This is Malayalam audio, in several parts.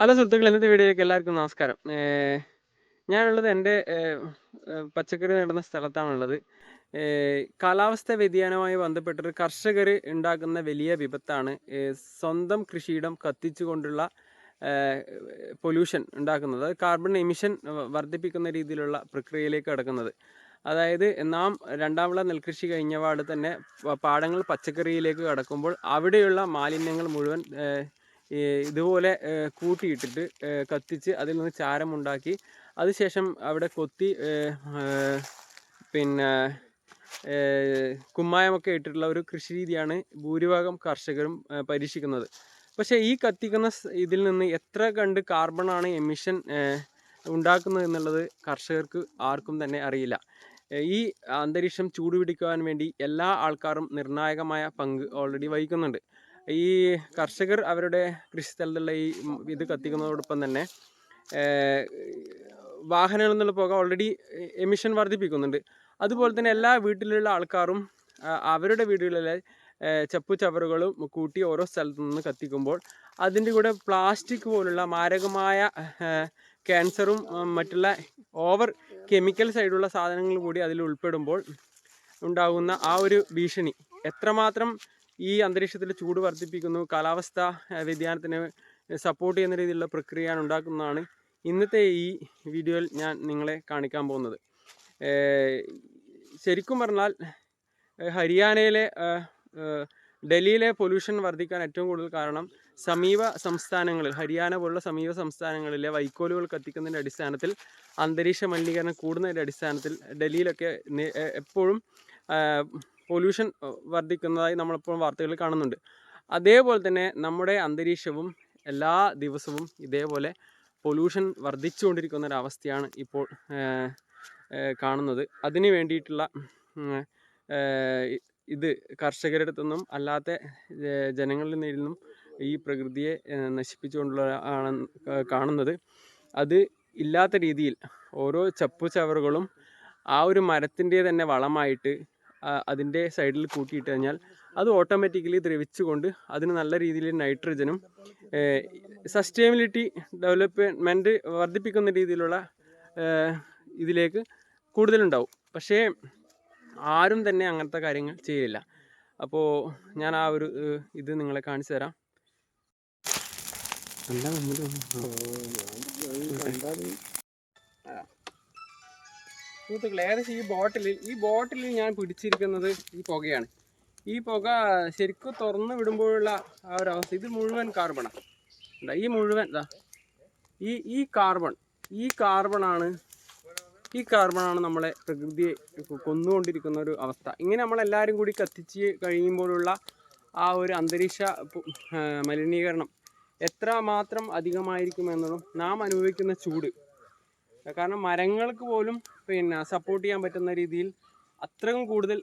ഹലോ സുഹൃത്തുക്കൾ ഇന്നത്തെ വീഡിയോയിലേക്ക് എല്ലാവർക്കും നമസ്കാരം. ഞാനുള്ളത് എന്റെ പച്ചക്കറി നടുന്ന സ്ഥലത്താണുള്ളത്. കാലാവസ്ഥ വ്യതിയാനവുമായി ബന്ധപ്പെട്ടൊരു കർഷകർ ഉണ്ടാക്കുന്ന വലിയ വിപത്താണ് സ്വന്തം കൃഷിയിടം കത്തിച്ചുകൊണ്ടുള്ള പൊല്യൂഷൻ ഉണ്ടാക്കുന്നത്. കാർബൺ എമിഷൻ വർദ്ധിപ്പിക്കുന്ന രീതിയിലുള്ള പ്രക്രിയയിലേക്ക് കടക്കുന്നത്. അതായത് നാം രണ്ടാം വിള നെൽകൃഷി കഴിഞ്ഞ പാട് തന്നെ പാടങ്ങൾ പച്ചക്കറിയിലേക്ക് കടക്കുമ്പോൾ അവിടെയുള്ള മാലിന്യങ്ങൾ മുഴുവൻ ഇതുപോലെ കൂട്ടിയിട്ടിട്ട് കത്തിച്ച് അതിൽ നിന്ന് ചാരമുണ്ടാക്കി അതിനുശേഷം അവിടെ കൊത്തി പിന്നെ കുമ്മായമൊക്കെ ഇട്ടിട്ടുള്ള ഒരു കൃഷി രീതിയാണ് ഭൂരിഭാഗം കർഷകരും പരീക്ഷിക്കുന്നത്. പക്ഷേ ഈ കത്തിക്കുന്ന ഇതിൽ നിന്ന് എത്ര കണ്ട് കാർബണാണ് എമിഷൻ ഉണ്ടാക്കുന്നത് എന്നുള്ളത് കർഷകർക്ക് ആർക്കും തന്നെ അറിയില്ല. ഈ അന്തരീക്ഷം ചൂടുപിടിക്കുവാൻ വേണ്ടി എല്ലാ ആൾക്കാരും നിർണായകമായ പങ്ക് ഓൾറെഡി വഹിക്കുന്നുണ്ട്. ഈ കർഷകർ അവരുടെ കൃഷി സ്ഥലത്തുള്ള ഈ ഇത് കത്തിക്കുന്നതോടൊപ്പം തന്നെ വാഹനങ്ങളിൽ നിന്നുള്ള പുക ഓൾറെഡി എമിഷൻ വർദ്ധിപ്പിക്കുന്നുണ്ട്. അതുപോലെ തന്നെ എല്ലാ വീട്ടിലുള്ള ആൾക്കാരും അവരുടെ വീടുകളിലെ ചപ്പു ചവറുകളും കൂട്ടി ഓരോ സ്ഥലത്തു നിന്ന് കത്തിക്കുമ്പോൾ അതിന്റെ കൂടെ പ്ലാസ്റ്റിക് പോലുള്ള മാരകമായ ക്യാൻസറും മറ്റുള്ള ഓവർ കെമിക്കൽ സൈഡുള്ള സാധനങ്ങൾ കൂടി അതിൽ ഉൾപ്പെടുമ്പോൾ ഉണ്ടാകുന്ന ആ ഒരു ഭീഷണി. എത്രമാത്രം ഈ അന്തരീക്ഷത്തിൽ ചൂട് വർദ്ധിപ്പിക്കുന്നു കാലാവസ്ഥ വ്യതിയാനത്തിന് സപ്പോർട്ട് ചെയ്യുന്ന രീതിയിലുള്ള പ്രക്രിയയാണ് ഉണ്ടാക്കുന്നതാണ് ഇന്നത്തെ ഈ വീഡിയോയിൽ ഞാൻ നിങ്ങളെ കാണിക്കാൻ പോകുന്നത്. ശരിക്കും പറഞ്ഞാൽ ഹരിയാനയിലെ ഡൽഹിയിലെ പൊല്യൂഷൻ വർദ്ധിക്കാൻ ഏറ്റവും കൂടുതൽ കാരണം സമീപ സംസ്ഥാനങ്ങളിൽ ഹരിയാന പോലുള്ള സമീപ സംസ്ഥാനങ്ങളിലെ വൈക്കോലുകൾ കത്തിക്കുന്നതിന്റെ അടിസ്ഥാനത്തിൽ അന്തരീക്ഷ മലിനീകരണം കൂടുന്നതിന്റെ അടിസ്ഥാനത്തിൽ ഡൽഹിയിലൊക്കെ എപ്പോഴും പൊല്യൂഷൻ വർദ്ധിക്കുന്നതായി നമ്മളിപ്പോൾ വാർത്തകളിൽ കാണുന്നുണ്ട്. അതേപോലെ തന്നെ നമ്മുടെ അന്തരീക്ഷവും എല്ലാ ദിവസവും ഇതേപോലെ പൊല്യൂഷൻ വർദ്ധിച്ചുകൊണ്ടിരിക്കുന്ന ഒരവസ്ഥയാണ് ഇപ്പോൾ കാണുന്നത്. അതിന് വേണ്ടിയിട്ടുള്ള ഇത് കർഷകരുടെ അടുത്തുനിന്നും അല്ലാത്ത ജനങ്ങളിൽ നിന്നും ഈ പ്രകൃതിയെ നശിപ്പിച്ചുകൊണ്ടുള്ള കാണുന്നത്. അത് ഇല്ലാത്ത രീതിയിൽ ഓരോ ചപ്പു ചവറുകളും ആ ഒരു മരത്തിന്റെ തന്നെ വളമായിട്ട് അതിന്റെ സൈഡിൽ കൂട്ടിയിട്ട് കഴിഞ്ഞാൽ അത് ഓട്ടോമാറ്റിക്കലി ദ്രവിച്ചുകൊണ്ട് അതിന് നല്ല രീതിയിൽ നൈട്രജനും സസ്റ്റൈനബിലിറ്റി ഡെവലപ്മെന്റ് വർദ്ധിപ്പിക്കുന്ന രീതിയിലുള്ള ഇതിലേക്ക് കൂടുതലുണ്ടാവും. പക്ഷേ ആരും തന്നെ അങ്ങനത്തെ കാര്യങ്ങൾ ചെയ്യില്ല അപ്പോൾ ഞാൻ ആ ഒരു ഇത് നിങ്ങളെ കാണിച്ചു തരാം. എന്താ സുഹൃത്തുക്കളെ ഏകദേശം ഈ ബോട്ടിലിൽ ഈ ബോട്ടിലിൽ ഞാൻ പിടിച്ചിരിക്കുന്നത് ഈ പുകയാണ്. ഈ പുക ശരിക്കും തുറന്ന് വിടുമ്പോഴുള്ള ആ ഒരു അവസ്ഥ. ഇത് മുഴുവൻ കാർബണാണ് ഈ മുഴുവൻ ഇതാ. ഈ ഈ കാർബൺ ഈ കാർബണാണ് ഈ കാർബണാണ് നമ്മളെ പ്രകൃതിയെ കൊന്നുകൊണ്ടിരിക്കുന്ന ഒരു അവസ്ഥ. ഇങ്ങനെ നമ്മളെല്ലാവരും കൂടി കത്തിച്ച് കഴിയുമ്പോഴുള്ള ആ ഒരു അന്തരീക്ഷ മലിനീകരണം എത്ര മാത്രം അധികമായിരിക്കുമെന്നതും നാം അനുഭവിക്കുന്ന ചൂട്. കാരണം മരങ്ങൾക്ക് പോലും പിന്നെ സപ്പോർട്ട് ചെയ്യാൻ പറ്റുന്ന രീതിയിൽ അത്രയും കൂടുതൽ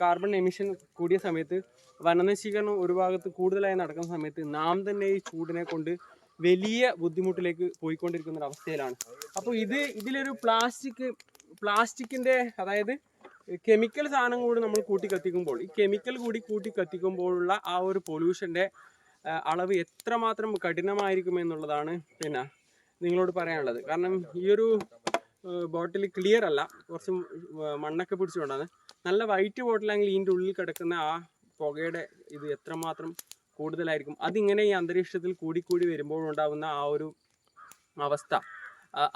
കാർബൺ എമിഷൻ കൂടിയ സമയത്ത് വനനശീകരണം ഒരു ഭാഗത്ത് കൂടുതലായി നടക്കുന്ന സമയത്ത് നാം തന്നെ ഈ ചൂടിനെ കൊണ്ട് വലിയ ബുദ്ധിമുട്ടിലേക്ക് പോയിക്കൊണ്ടിരിക്കുന്ന ഒരു അവസ്ഥയിലാണ്. അപ്പോൾ ഇത് ഇതിലൊരു പ്ലാസ്റ്റിക് പ്ലാസ്റ്റിക്കിന്റെ അതായത് കെമിക്കൽ സാധനം കൂടി നമ്മൾ കൂട്ടി കത്തിക്കുമ്പോൾ ഈ കെമിക്കൽ കൂടി കൂട്ടി കത്തിക്കുമ്പോഴുള്ള ആ ഒരു പൊല്യൂഷന്റെ അളവ് എത്രമാത്രം കഠിനമായിരിക്കും എന്നുള്ളതാണ് പിന്നെ നിങ്ങളോട് പറയാനുള്ളത്. കാരണം ഈ ഒരു ബോട്ടിൽ ക്ലിയർ അല്ല. കുറച്ച് മണ്ണൊക്കെ പിടിച്ചുകൊണ്ടാണ്. നല്ല വൈറ്റ് ബോട്ടിലാണെങ്കിൽ ഇതിന്റെ ഉള്ളിൽ കിടക്കുന്ന ആ പുകയുടെ ഇത് എത്രമാത്രം കൂടുതലായിരിക്കും? അതിങ്ങനെ ഈ അന്തരീക്ഷത്തിൽ കൂടിക്കൂടി വരുമ്പോഴുണ്ടാകുന്ന ആ ഒരു അവസ്ഥ.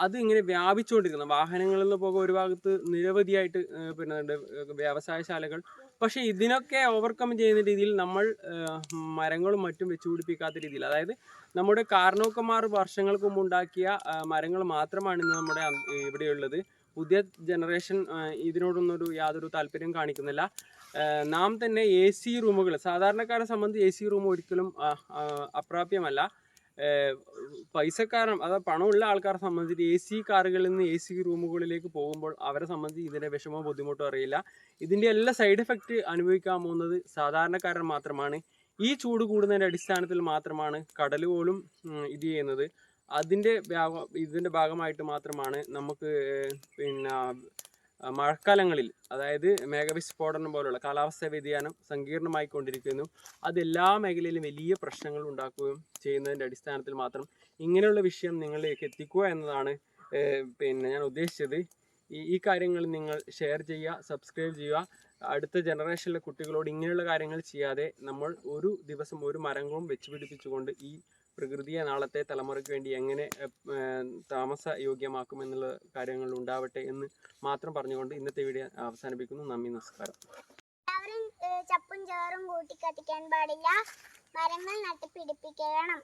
അത് ഇങ്ങനെ വ്യാപിച്ചുകൊണ്ടിരിക്കുന്നു. വാഹനങ്ങളിൽ നിന്ന് പുക ഒരു ഭാഗത്ത് നിരവധിയായിട്ട് പിന്നെ വ്യവസായശാലകൾ പക്ഷേ ഇതിനൊക്കെ ഓവർകം ചെയ്യുന്ന രീതിയിൽ നമ്മൾ മരങ്ങളും മറ്റും വെച്ച് പിടിപ്പിക്കാത്ത രീതിയിൽ അതായത് നമ്മുടെ കാർണോക്കന്മാർ വർഷങ്ങൾക്ക് മുമ്പ് ഉണ്ടാക്കിയ മരങ്ങൾ മാത്രമാണ് ഇന്ന് നമ്മുടെ ഇവിടെയുള്ളത്. പുതിയ ജനറേഷൻ ഇതിനോടൊന്നൊരു യാതൊരു താല്പര്യം കാണിക്കുന്നില്ല. നാം തന്നെ എ സി റൂമുകൾ സാധാരണക്കാരെ സംബന്ധിച്ച് എ സി റൂം ഒരിക്കലും അപ്രാപ്യമല്ല. പൈസക്കാരൻ അതായത് പണമുള്ള ആൾക്കാരെ സംബന്ധിച്ച് എ സി കാറുകളിൽ നിന്ന് എ സി റൂമുകളിലേക്ക് പോകുമ്പോൾ അവരെ സംബന്ധിച്ച് ഇതിന്റെ വിഷമോ ബുദ്ധിമുട്ടോ അറിയില്ല. ഇതിന്റെ എല്ലാ സൈഡ് എഫക്റ്റ് അനുഭവിക്കാൻ പോകുന്നത് സാധാരണക്കാരൻ മാത്രമാണ്. ഈ ചൂട് കൂടുന്നതിന്റെ അടിസ്ഥാനത്തിൽ മാത്രമാണ് കടൽ പോലും ഇത് ചെയ്യുന്നത്. അതിന്റെ ഇതിന്റെ ഭാഗമായിട്ട് മാത്രമാണ് നമുക്ക് പിന്നെ മഴക്കാലങ്ങളിൽ അതായത് മേഘവിസ്ഫോടനം പോലുള്ള കാലാവസ്ഥാ വ്യതിയാനം സങ്കീർണമായി കൊണ്ടിരിക്കുന്നു അത് എല്ലാ മേഖലയിലും വലിയ പ്രശ്നങ്ങൾ ഉണ്ടാക്കുകയും ചെയ്യുന്നതിന്റെ അടിസ്ഥാനത്തിൽ മാത്രം ഇങ്ങനെയുള്ള വിഷയം നിങ്ങളിലേക്ക് എത്തിക്കുക എന്നതാണ് പിന്നെ ഞാൻ ഉദ്ദേശിച്ചത്. ഈ ഈ കാര്യങ്ങൾ നിങ്ങൾ ഷെയർ ചെയ്യുക സബ്സ്ക്രൈബ് ചെയ്യുക. അടുത്ത ജനറേഷനിലെ കുട്ടികളോട് ഇങ്ങനെയുള്ള കാര്യങ്ങൾ ചെയ്യാതെ നമ്മൾ ഒരു ദിവസം ഒരു മരങ്ങളും വെച്ച് ഈ പ്രകൃതിയെ നാളത്തെ തലമുറയ്ക്ക് വേണ്ടി എങ്ങനെ താമസ യോഗ്യമാക്കും എന്നുള്ള കാര്യങ്ങൾ ഉണ്ടാവട്ടെ എന്ന് മാത്രം പറഞ്ഞുകൊണ്ട് ഇന്നത്തെ വീഡിയോ അവസാനിപ്പിക്കുന്നു. നന്ദി നമസ്കാരം. എല്ലാവരും ചപ്പും ചോറും കൂട്ടി കത്തിക്കാൻ പാടില്ല. മരങ്ങൾ നട്ട് പിടിപ്പിക്കണം